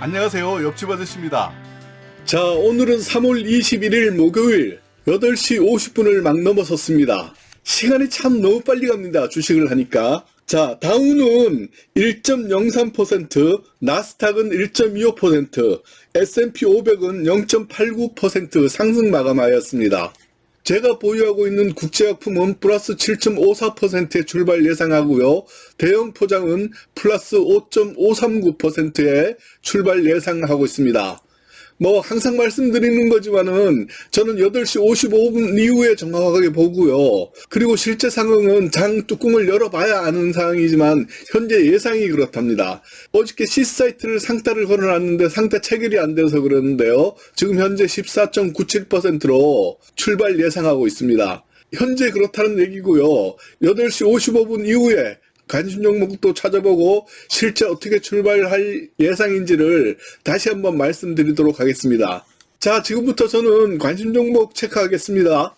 안녕하세요. 옆집 아저씨입니다. 자, 오늘은 3월 21일 목요일 8시 50분을 막 넘어섰습니다. 시간이 참 너무 빨리 갑니다. 주식을 하니까. 자, 다우는 1.03%, 나스닥은 1.25%, S&P 500은 0.89% 상승 마감하였습니다. 제가 보유하고 있는 국제약품은 플러스 7.54%의 출발 예상하고요. 대형 포장은 플러스 5.539%의 출발 예상하고 있습니다. 뭐 항상 말씀드리는 거지만은 저는 8시 55분 이후에 정확하게 보고요. 그리고 실제 상황은 장 뚜껑을 열어봐야 아는 상황이지만 현재 예상이 그렇답니다. 어저께 C사이트를 상따를 걸어놨는데 상따 체결이 안 돼서 그러는데요. 지금 현재 14.97%로 출발 예상하고 있습니다. 현재 그렇다는 얘기고요. 8시 55분 이후에 관심 종목도 찾아보고 실제 어떻게 출발할 예상인지를 다시 한번 말씀드리도록 하겠습니다. 자, 지금부터 저는 관심 종목 체크하겠습니다.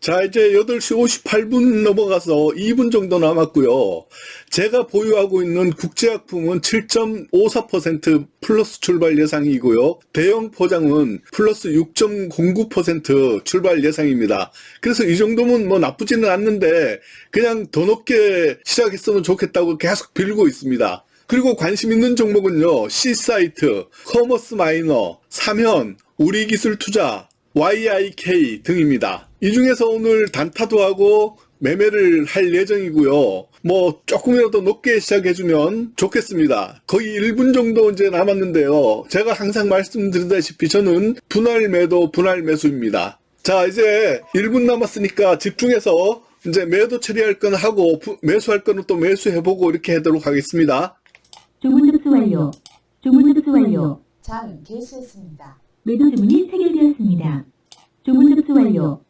자, 이제 8시 58분 넘어가서 2분 정도 남았고요. 제가 보유하고 있는 국제약품은 7.54% 플러스 출발 예상이고요. 대형 포장은 플러스 6.09% 출발 예상입니다. 그래서 이 정도면 뭐 나쁘지는 않는데 그냥 더 높게 시작했으면 좋겠다고 계속 빌고 있습니다. 그리고 관심 있는 종목은요. C사이트, 커머스 마이너, 삼현, 우리기술투자, YIK 등입니다. 이 중에서 오늘 단타도 하고 매매를 할 예정이고요. 뭐 조금이라도 높게 시작해주면 좋겠습니다. 거의 1분 정도 이제 남았는데요. 제가 항상 말씀드리다시피 저는 분할 매도, 분할 매수입니다. 자, 이제 1분 남았으니까 집중해서 이제 매도 처리할 건 하고 부- 매수할 거는 또 매수해보고 이렇게 하도록 하겠습니다. 주문 접수 완료. 주문 접수 완료. 장 개시했습니다. 매도 주문이 체결되었습니다. 주문 접수 완료.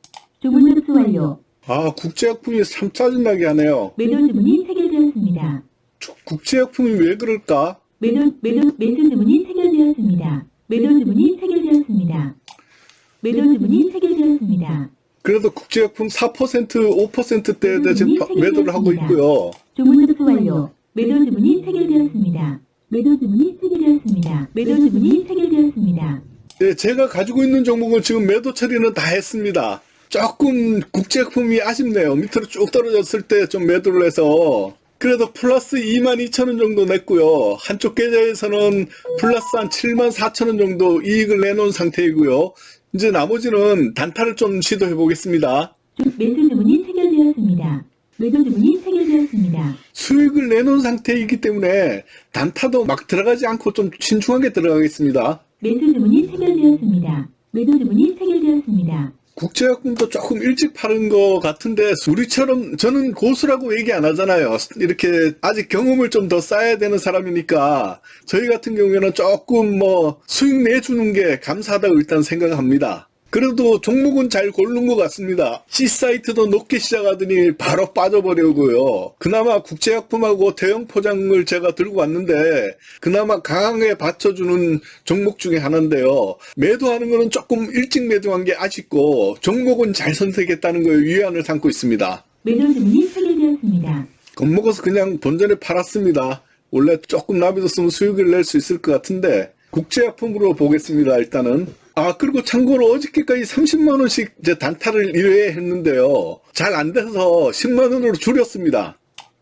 주문 접수 완료. 아, 국제약품이 참 짜증나게 하네요. 매도 주문이 체결되었습니다. 저 국제약품이 왜 그럴까? 매도 매도 매수 주문이 체결되었습니다. 매도 주문이 체결되었습니다. 매도 주문이 체결되었습니다. 그래도 국제약품 4%, 5%대에 지금 파- 매도를 하고 있고요. 주문 접수 완료. 매도 주문이 체결되었습니다. 매도 주문이 체결되었습니다. 매도 주문이 체결되었습니다. 네, 제가 가지고 있는 종목은 지금 매도 처리는 다 했습니다. 조금 국제약품이 아쉽네요. 밑으로 쭉 떨어졌을 때 좀 매도를 해서 그래도 플러스 2만 2천 원 정도 냈고요. 한쪽 계좌에서는 플러스 한 7만 4천 원 정도 이익을 내놓은 상태이고요. 이제 나머지는 단타를 좀 시도해 보겠습니다. 주- 매수 주문이 체결되었습니다. 매도 주문이 체결되었습니다. 수익을 내놓은 상태이기 때문에 단타도 막 들어가지 않고 좀 신중하게 들어가겠습니다. 매수 주문이 체결되었습니다. 매도 주문이 체결되었습니다. 국제약품도 조금 일찍 파는 것 같은데 우리처럼 저는 고수라고 얘기 안 하잖아요. 이렇게 아직 경험을 좀 더 쌓아야 되는 사람이니까 저희 같은 경우에는 조금 뭐 수익 내주는 게 감사하다고 일단 생각합니다. 그래도 종목은 잘 고른 것 같습니다. C사이트도 높게 시작하더니 바로 빠져버리고요. 그나마 국제약품하고 대형 포장을 제가 들고 왔는데 그나마 강하게 받쳐주는 종목 중에 하나인데요. 매도하는 거는 조금 일찍 매도한 게 아쉽고 종목은 잘 선택했다는 거에 위안을 삼고 있습니다. 매도 주문이 체결되었습니다. 겁먹어서 그냥 본전에 팔았습니다. 원래 조금 놔둬뒀으면 수익을 낼 수 있을 것 같은데 국제약품으로 보겠습니다. 일단은 아 그리고 참고로 어저께까지 30만 원씩 이제 단타를 1회 했는데요. 잘 안 돼서 10만 원으로 줄였습니다.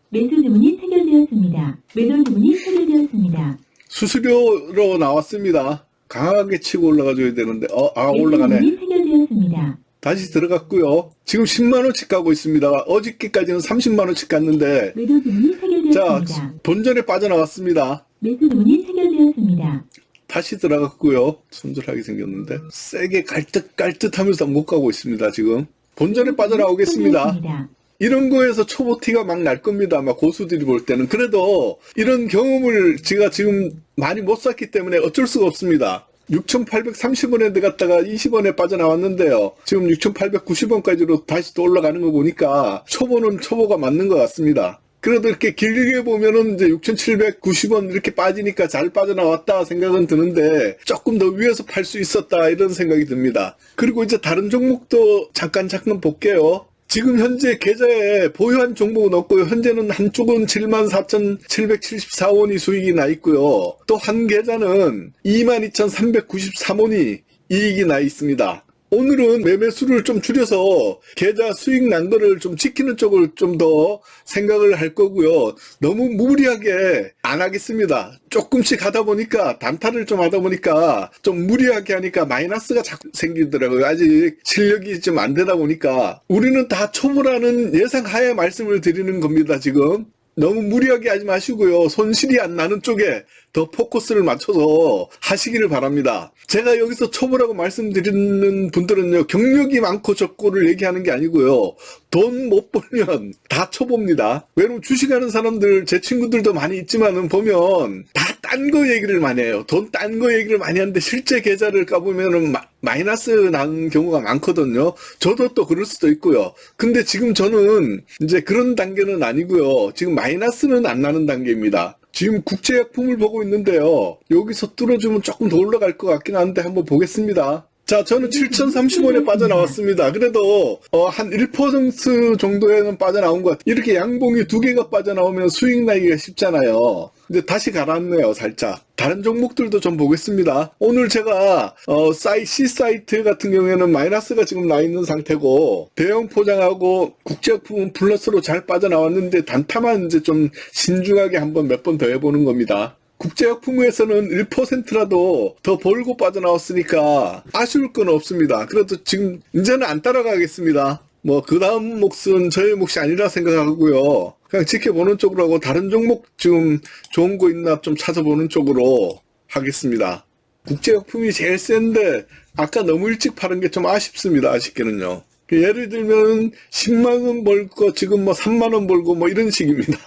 매수 주문이 체결되었습니다. 매도 주문이 체결되었습니다. 수수료로 나왔습니다. 강하게 치고 올라가줘야 되는데 어, 아 올라가네. 주문이 체결되었습니다. 다시 들어갔고요. 지금 10만 원씩 가고 있습니다. 어저께까지는 30만 원씩 갔는데 매도 주문이 자 체결되었습니다. 본전에 빠져나왔습니다. 매수 주문이 체결되었습니다. 다시 들어갔고요. 손절하게 생겼는데 세게 갈듯 갈듯 하면서 못 가고 있습니다. 지금 본전에 빠져나오겠습니다. 체결되었습니다. 이런 거에서 초보 티가 막 날 겁니다. 아마 고수들이 볼 때는 그래도 이런 경험을 제가 지금 많이 못 샀기 때문에 어쩔 수가 없습니다. 6,830원에 들어갔다가 20원에 빠져나왔는데요. 지금 6,890원까지로 다시 또 올라가는 거 보니까 초보는 초보가 맞는 것 같습니다. 그래도 이렇게 길게 보면은 이제 6,790원 이렇게 빠지니까 잘 빠져나왔다 생각은 드는데 조금 더 위에서 팔 수 있었다 이런 생각이 듭니다. 그리고 이제 다른 종목도 잠깐 잠깐 볼게요. 지금 현재 계좌에 보유한 종목은 없고요. 현재는 한쪽은 74,774원이 수익이 나 있고요. 또 한 계좌는 22,393원이 이익이 나 있습니다. 오늘은 매매 수를 좀 줄여서 계좌 수익 난 거를 좀 지키는 쪽을 좀 더 생각을 할 거고요. 너무 무리하게 안 하겠습니다. 조금씩 하다 보니까 단타를 좀 하다 보니까 좀 무리하게 하니까 마이너스가 자꾸 생기더라고요. 아직 실력이 좀 안 되다 보니까 우리는 다 초보라는 예상 하에 말씀을 드리는 겁니다. 지금. 너무 무리하게 하지 마시고요. 손실이 안 나는 쪽에 더 포커스를 맞춰서 하시기를 바랍니다. 제가 여기서 초보라고 말씀드리는 분들은요, 경력이 많고 적고를 얘기하는 게 아니고요. 돈 못 벌면 다 초보입니다. 왜냐면 주식하는 사람들, 제 친구들도 많이 있지만은 보면 다 딴 거 얘기를 많이 해요. 돈 딴 거 얘기를 많이 하는데 실제 계좌를 까보면은 마, 마이너스 나는 경우가 많거든요. 저도 또 그럴 수도 있고요. 근데 지금 저는 이제 그런 단계는 아니고요. 지금 마이너스는 안 나는 단계입니다. 지금 국제약품을 보고 있는데요. 여기서 뚫어주면 조금 더 올라갈 것 같긴 한데 한번 보겠습니다. 자, 저는 7,030원에 빠져나왔습니다. 그래도 어, 한 1% 정도에는 빠져나온 것 같아요. 이렇게 양봉이 두 개가 빠져나오면 수익 나기가 쉽잖아요. 이제 다시 가라앉네요, 살짝. 다른 종목들도 좀 보겠습니다. 오늘 제가 어, 사이 C 사이트 같은 경우에는 마이너스가 지금 나 있는 상태고 대형 포장하고 국제약품은 플러스로 잘 빠져나왔는데 단타만 이제 좀 신중하게 한번 몇 번 더 해보는 겁니다. 국제약품에서는 1%라도 더 벌고 빠져나왔으니까 아쉬울 건 없습니다. 그래도 지금 이제는 안 따라가겠습니다. 뭐 그 다음 몫은 저의 몫이 아니라 생각하고요. 그냥 지켜보는 쪽으로 하고 다른 종목 지금 좋은 거 있나 좀 찾아보는 쪽으로 하겠습니다. 국제약품이 제일 센데 아까 너무 일찍 파는 게 좀 아쉽습니다. 아쉽게는요. 예를 들면 10만 원 벌고 지금 뭐 3만 원 벌고 뭐 이런 식입니다.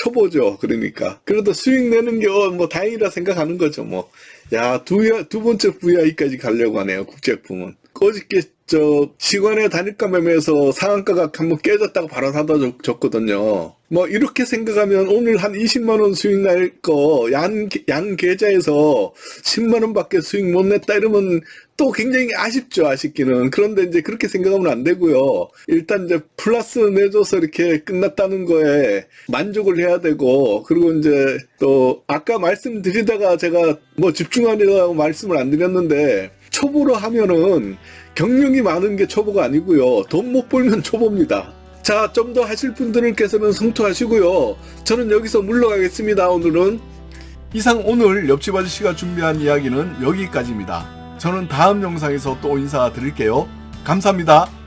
초보죠. 그러니까. 그래도 수익 내는 게 뭐 다행이라 생각하는 거죠. 뭐. 야, 두, 두 번째 VI까지 가려고 하네요. 국제품은. 어저께 저 시간의 단일가 매매에서 상한가가 한번 깨졌다고 바로 사다 줬- 줬거든요. 뭐 이렇게 생각하면 오늘 한 20만 원 수익 날 거 양 양 계좌에서 10만 원밖에 수익 못 냈다 이러면 또 굉장히 아쉽죠 아쉽기는. 그런데 이제 그렇게 생각하면 안 되고요. 일단 이제 플러스 내줘서 이렇게 끝났다는 거에 만족을 해야 되고 그리고 이제 또 아까 말씀드리다가 제가 뭐 집중하려고 말씀을 안 드렸는데 초보로 하면은 경력이 많은 게 초보가 아니고요 돈 못 벌면 초보입니다 자 좀 더 하실 분들께서는 성투하시고요 저는 여기서 물러가겠습니다 오늘은 이상 오늘 옆집 아저씨가 준비한 이야기는 여기까지입니다. 저는 다음 영상에서 또 인사드릴게요. 감사합니다.